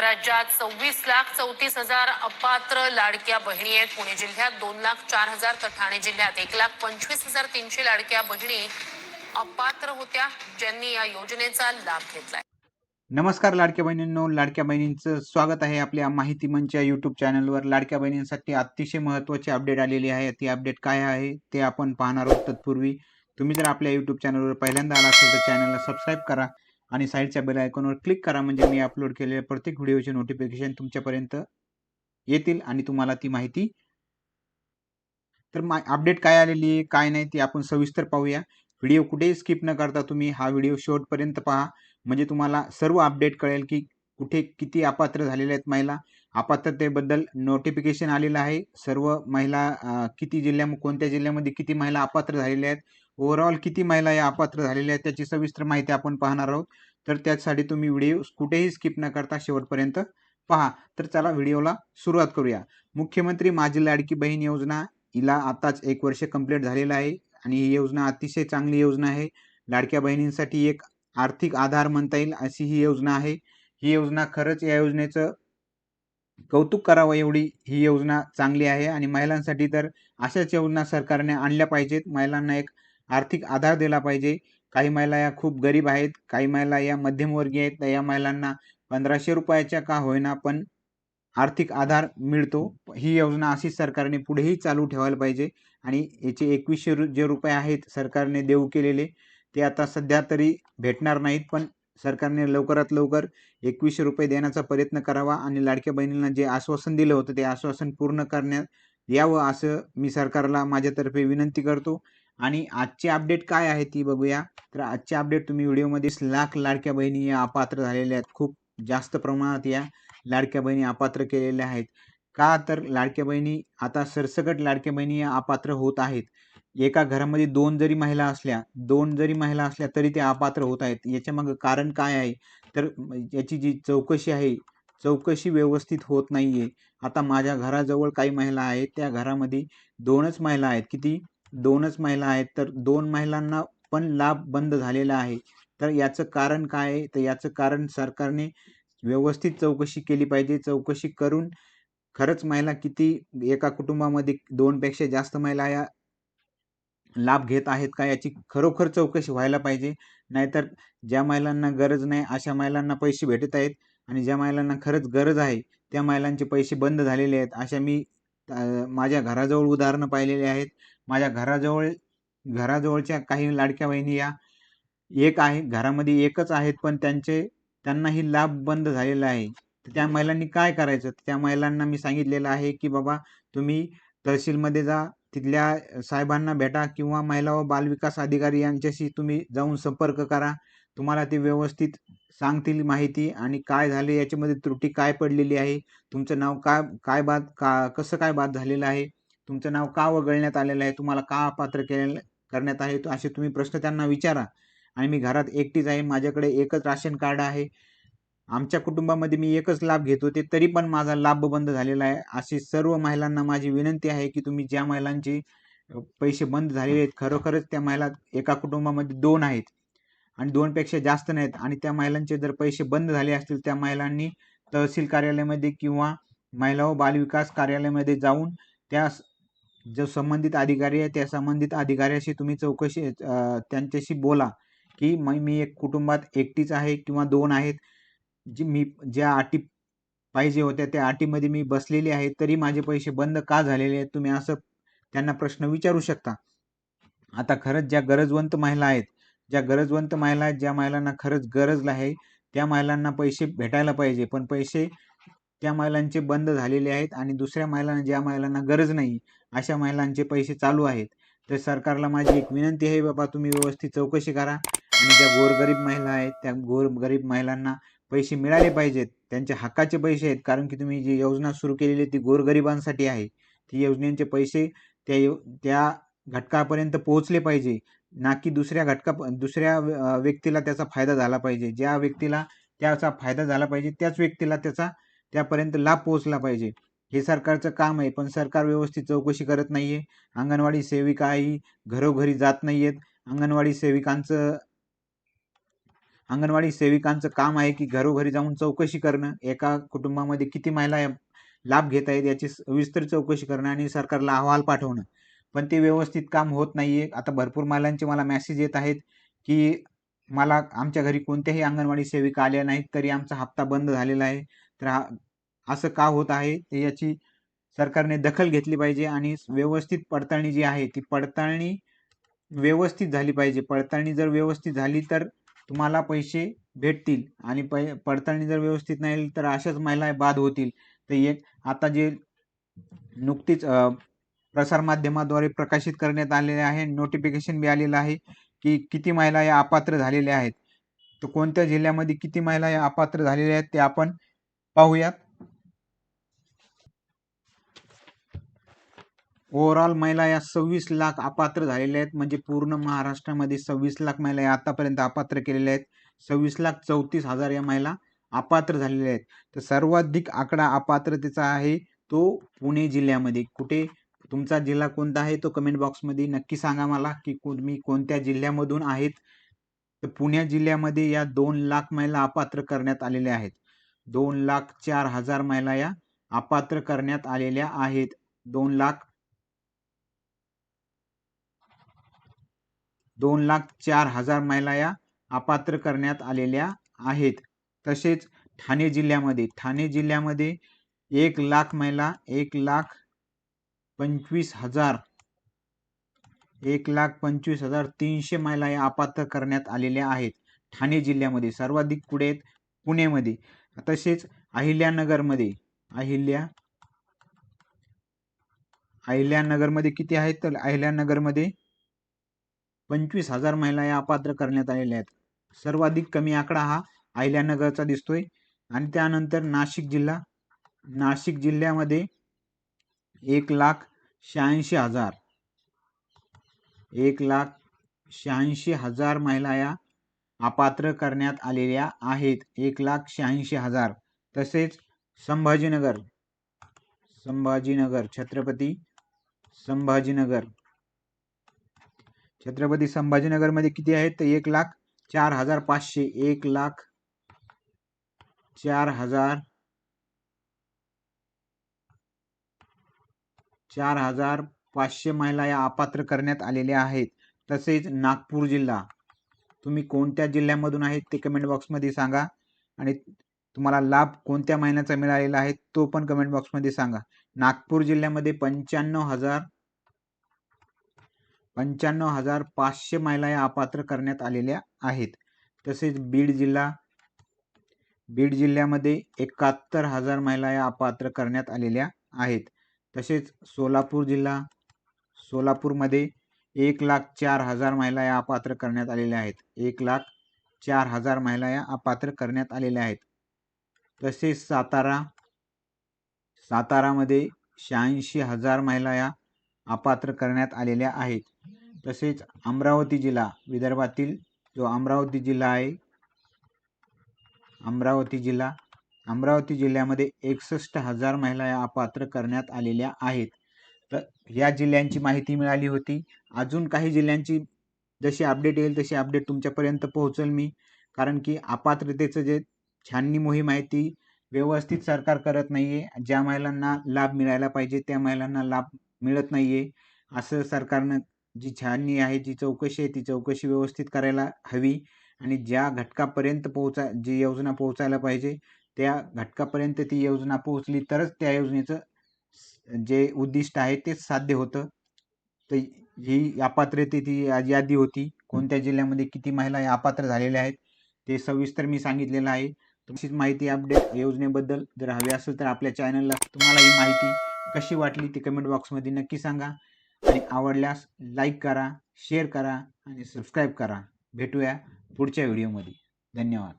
राज्यात सव्वीस लाख चौतीस हजार अपात्र लाडक्या बहिणी आहेत. पुणे जिल्ह्यात दोन लाख चार हजार तर ठाणे जिल्ह्यात एक लाख पंचवीस हजार तीनशे लाडक्या बहिणी अपात्र होत्या ज्यांनी या योजनेचा लाभ घेतलाय. नमस्कार लाडक्या बहिणींनो लाडक्या बहिणींचं स्वागत आहे आपल्या माहिती मंच या युट्यूब चॅनलवर लाडक्या बहिणींसाठी अतिशय महत्त्वाची अपडेट आलेली आहे. ती अपडेट काय आहे ते आपण पाहणार आहोत तत्पूर्वी. तुम्ही जर आपल्या युट्यूब चॅनलवर पहिल्यांदा आला असेल तर चॅनलला सबस्क्राईब करा. आणि साईडच्या बेल आयकॉनवर क्लिक करा. म्हणजे मी अपलोड केलेल्या प्रत्येक व्हिडिओचे नोटिफिकेशन तुमच्यापर्यंत येतील आणि तुम्हाला ती माहिती तर मा अपडेट काय आलेली आहे काय नाही ती आपण सविस्तर पाहूया. व्हिडिओ कुठेही स्किप न करता तुम्ही हा व्हिडिओ शेवटपर्यंत पहा. म्हणजे तुम्हाला सर्व अपडेट कळेल की कुठे किती अपात्र झालेल्या आहेत महिला. अपात्रतेबद्दल नोटिफिकेशन आलेलं आहे. सर्व महिला किती जिल्ह्या कोणत्या जिल्ह्यामध्ये किती महिला अपात्र झालेल्या आहेत ओव्हरऑल किती महिला या अपात्र झालेल्या आहेत त्याची सविस्तर माहिती आपण पाहणार आहोत. तर त्यासाठी तुम्ही व्हिडिओ कुठेही स्किप न करता शेवटपर्यंत पहा. तर चला व्हिडिओला सुरुवात करूया. मुख्यमंत्री माझी लाडकी बहीण योजना हिला आताच एक वर्ष कंप्लीट झालेलं आहे आणि ही योजना अतिशय चांगली योजना आहे. लाडक्या बहिणींसाठी एक आर्थिक आधार म्हणता येईल अशी ही योजना आहे. ही योजना खरंच या योजनेचं कौतुक करावं एवढी ही योजना चांगली आहे आणि महिलांसाठी तर अशाच योजना सरकारने आणल्या पाहिजेत. महिलांना एक आर्थिक आधार दिला पाहिजे. काही महिला या खूप गरीब आहेत काही महिला या मध्यमवर्गीय आहेत तर या महिलांना पंधराशे रुपयाच्या का होईना पण आर्थिक आधार मिळतो. ही योजना अशीच सरकारने पुढेही चालू ठेवायला पाहिजे आणि याचे एकवीसशे रु जे रुपये आहेत सरकारने देऊ केलेले ते आता सध्या तरी भेटणार नाहीत पण सरकारने लवकरात लवकर एकवीसशे रुपये देण्याचा प्रयत्न करावा आणि लाडक्या बहिणींना जे आश्वासन दिलं होतं ते आश्वासन पूर्ण करण्यात यावं असं मी सरकारला माझ्यातर्फे विनंती करतो. आणि आजची अपडेट काय आहे ती बघूया. तर आजची अपडेट तुम्ही व्हिडिओमध्ये लाख लाडक्या बहिणी या अपात्र झालेल्या आहेत. खूप जास्त प्रमाणात या लाडक्या बहिणी अपात्र केलेल्या आहेत. का तर लाडक्या बहिणी आता सरसकट लाडक्या बहिणी या अपात्र होत आहेत. एका घरामध्ये दोन जरी महिला असल्या दोन जरी महिला असल्या तरी त्या अपात्र होत आहेत. याच्यामागं कारण काय आहे? तर याची जी चौकशी आहे चौकशी व्यवस्थित होत नाही आहे आता माझ्या घराजवळ काही महिला आहेत. त्या घरामध्ये दोनच महिला आहेत. किती? दोनच महिला आहेत तर दोन महिलांना पण लाभ बंद झालेला आहे. तर याचं कारण काय आहे? तर याचं कारण सरकारने व्यवस्थित चौकशी केली पाहिजे. चौकशी करून खरंच महिला किती एका कुटुंबामध्ये दोनपेक्षा जास्त महिला या लाभ घेत आहेत का याची खरोखर चौकशी व्हायला पाहिजे. नाहीतर ज्या महिलांना गरज नाही अशा महिलांना पैसे भेटत आहेत आणि ज्या महिलांना खरंच गरज आहे त्या महिलांचे पैसे बंद झालेले आहेत. अशा मी माझ्या घराजवळ उदाहरणं पाहिलेली आहेत. माझ्या घराजवळ घराजवळच्या काही लाडक्या बहिणी या. एक आहे घरामध्ये एकच आहेत पण त्यांचे त्यांनाही लाभ बंद झालेला आहे. तर त्या महिलांनी काय करायचं? त्या महिलांना मी सांगितलेलं आहे की बाबा तुम्ही तहसीलमध्ये जा. तिथल्या साहेबांना भेटा किंवा महिला व बालविकास अधिकारी यांच्याशी तुम्ही जाऊन संपर्क करा. तुम्हाला ते व्यवस्थित सांगतील माहिती आणि काय झाले याच्यामध्ये त्रुटी काय पडलेली आहे? तुमचं नाव काय काय बाद का कसं काय बाद झालेलं आहे? तुमचं नाव का वगळण्यात आलेलं आहे? तुम्हाला का अपात्र केले करण्यात आहे? असे तुम्ही प्रश्न त्यांना विचारा. आणि मी घरात एकटीच आहे. माझ्याकडे एकच राशन कार्ड आहे. आमच्या कुटुंबामध्ये मी एकच लाभ घेत होते. तरी पण माझा लाभ बंद झालेला आहे. अशी सर्व महिलांना माझी विनंती आहे की तुम्ही ज्या महिलांची पैसे बंद झालेले आहेत खरोखरच त्या महिला एका कुटुंबामध्ये दोन आहेत. आणि दोनपेक्षा जास्त नाहीत. आणि त्या महिलांचे जर पैसे बंद झाले असतील त्या महिलांनी तहसील कार्यालयामध्ये किंवा महिला व बालविकास कार्यालयामध्ये जाऊन त्या जो संबंधित अधिकारी आहे त्या संबंधित अधिकाऱ्याशी तुम्ही चौकशी त्यांच्याशी बोला की मी मी एक कुटुंबात एकटीच आहे किंवा दोन आहेत जी मी ज्या अटी पाहिजे होत्या त्या अटीमध्ये मी बसलेली आहे तरी माझे पैसे बंद का झालेले आहेत तुम्ही असं त्यांना प्रश्न विचारू शकता. आता खरंच ज्या गरजवंत महिला आहेत ज्या गरजवंत महिला आहेत ज्या महिलांना खरंच गरज आहे त्या महिलांना पैसे भेटायला पाहिजे पण पैसे त्या महिलांचे बंद झालेले आहेत आणि दुसऱ्या महिलांना ज्या महिलांना गरज नाही अशा महिलांचे पैसे चालू आहेत. तर सरकारला माझी एक विनंती आहे बाबा तुम्ही व्यवस्थित चौकशी करा आणि ज्या गोरगरीब महिला आहेत त्या गोर गरीब महिलांना पैसे मिळाले पाहिजेत. त्यांच्या हक्काचे पैसे आहेत कारण की तुम्ही जी योजना सुरू केलेली ती गोरगरिबांसाठी आहे. ती योजनेचे पैसे त्या यो त्या घटकापर्यंत पोहोचले पाहिजे. ना की दुसऱ्या घटका दुसऱ्या व्यक्तीला त्याचा फायदा झाला पाहिजे. ज्या व्यक्तीला त्याचा फायदा झाला पाहिजे त्याच व्यक्तीला त्याचा त्यापर्यंत लाभ पोहोचला पाहिजे. हे सरकारचं काम आहे पण सरकार व्यवस्थित चौकशी करत नाही आहे अंगणवाडी सेविकाही घरोघरी जात नाही आहेत अंगणवाडी सेविकांचं अंगणवाडी सेविकांचं काम आहे की घरोघरी जाऊन चौकशी करणं. एका कुटुंबामध्ये किती महिला लाभ घेत आहेत याची सविस्तर चौकशी करणं आणि सरकारला अहवाल पाठवणं. पण ते व्यवस्थित काम होत नाही आहे आता भरपूर महिलांचे मला मेसेज येत आहेत की मला आमच्या घरी कोणत्याही अंगणवाडी सेविका आल्या नाहीत तरी आमचा हप्ता बंद झालेला आहे. तर हा असं का होत आहे? ते याची सरकारने दखल घेतली पाहिजे आणि व्यवस्थित पडताळणी जी आहे ती पडताळणी व्यवस्थित झाली पाहिजे. पडताळणी जर व्यवस्थित झाली तर तुम्हाला पैसे भेटतील आणि पै पडताळणी जर व्यवस्थित नाही तर अशाच महिला बाद होतील. तर एक आता जे नुकतीच प्रसारमाध्यमाद्वारे प्रकाशित करण्यात आलेले आहे नोटिफिकेशन बी आलेलं आहे की किती महिला या अपात्र झालेल्या आहेत. तर कोणत्या जिल्ह्यामध्ये किती महिला या अपात्र झालेल्या आहेत ते आपण पाहूयात. ओव्हरऑल महिला या सव्वीस लाख अपात्र झालेल्या आहेत. म्हणजे पूर्ण महाराष्ट्रामध्ये सव्वीस लाख महिला या आतापर्यंत अपात्र केलेल्या आहेत. सव्वीस लाख चौतीस हजार या महिला अपात्र झालेल्या आहेत. तर सर्वाधिक आकडा अपात्रतेचा आहे तो पुणे जिल्ह्यामध्ये. कुठे? तुमचा जिल्हा कोणता आहे? तो कमेंट बॉक्समध्ये नक्की सांगा मला की तुम्ही कोणत्या जिल्ह्यामधून आहेत? तर पुणे जिल्ह्यामध्ये या दोन लाख महिला अपात्र करण्यात आलेल्या आहेत. दोन लाख चार हजार महिला या अपात्र करण्यात आलेल्या आहेत. दोन लाख दोन लाख चार हजार महिला या अपात्र करण्यात आलेल्या आहेत. तसेच ठाणे जिल्ह्यामध्ये ठाणे जिल्ह्यामध्ये एक लाख महिला एक लाख पंचवीस हजार एक लाख पंचवीस हजार तीनशे महिला या अपात्र करण्यात आलेल्या आहेत. ठाणे जिल्ह्यामध्ये सर्वाधिक पुढे आहेत पुणेमध्ये. तसेच अहिल्यानगरमध्ये अहिल्या अहिल्यानगरमध्ये किती आहेत तर अहिल्यानगरमध्ये पंचवीस हजार महिला या अपात्र करण्यात आलेल्या आहेत. सर्वाधिक कमी आकडा हा अहिल्यानगरचा दिसतोय. आणि त्यानंतर नाशिक जिल्हा नाशिक जिल्ह्यामध्ये एक लाख शहाऐंशी हजार एक लाख शहाऐंशी हजार महिला या अपात्र करण्यात आलेल्या आहेत. एक लाख शहाऐंशी हजार. तसेच संभाजीनगर. संभाजीनगर. छत्रपती संभाजीनगर. छत्रपती संभाजीनगरमध्ये किती आहेत? तर एक लाख चार हजार पाचशे. एक लाख चार हजार चार हजार पाचशे महिला या अपात्र करण्यात आलेल्या आहेत. तसेच नागपूर जिल्हा. तुम्ही कोणत्या जिल्ह्यामधून आहेत ते कमेंट बॉक्समध्ये सांगा. आणि तुम्हाला लाभ कोणत्या महिन्याचा मिळालेला आहे तो पण कमेंट बॉक्समध्ये सांगा. नागपूर जिल्ह्यामध्ये पंच्याण्णव हजार पंच्याण्णव हजार पाचशे महिला या अपात्र करण्यात आलेल्या आहेत. तसेच बीड जिल्हा बीड जिल्ह्यामध्ये एकाहत्तर हजार महिला या अपात्र करण्यात आलेल्या आहेत. तसेच सोलापूर जिल्हा सोलापूरमध्ये एक लाख चार हजार महिला या अपात्र करण्यात आलेल्या आहेत. एक लाख चार हजार महिला या अपात्र करण्यात आलेल्या आहेत. तसेच सातारा सातारामध्ये शहाऐंशी हजार महिला या अपात्र करण्यात आलेल्या आहेत. तसेच अमरावती जिल्हा विदर्भातील जो अमरावती जिल्हा आहे अमरावती जिल्हा अमरावती जिल्ह्यामध्ये एकसष्ट हजार महिला या अपात्र करण्यात आलेल्या आहेत. तर या जिल्ह्यांची माहिती मिळाली होती. अजून काही जिल्ह्यांची जशी अपडेट येईल तशी अपडेट तुमच्यापर्यंत पोहोचेल मी. कारण की अपात्रतेचं जे छाननी मोहीम आहे ती व्यवस्थित सरकार करत नाही आहे ज्या महिलांना लाभ मिळायला पाहिजे त्या महिलांना लाभ मिळत नाही आहे असं सरकारनं जी छाननी आहे जी चौकशी आहे ती चौकशी व्यवस्थित करायला हवी. आणि ज्या घटकापर्यंत पोहोचा जी योजना पोहोचायला पाहिजे त्या घटकापर्यंत ती योजना पोहोचली तरच त्या योजनेचं जे उद्दिष्ट आहे तेच साध्य होतं. तर ही अपात्रतेची यादी होती. कोणत्या जिल्ह्यामध्ये किती महिला या अपात्र झालेल्या आहेत ते सविस्तर मी सांगितलेलं आहे. तुमचीच माहिती अपडेट योजनेबद्दल जर हवी असेल तर आपल्या चॅनलला तुम्हाला ही माहिती कशी वाटली ती कमेंट बॉक्समध्ये नक्की सांगा. आणि आवडल्यास लाईक करा शेअर करा आणि सबस्क्राईब करा. भेटूया पुढच्या व्हिडिओमध्ये धन्यवाद.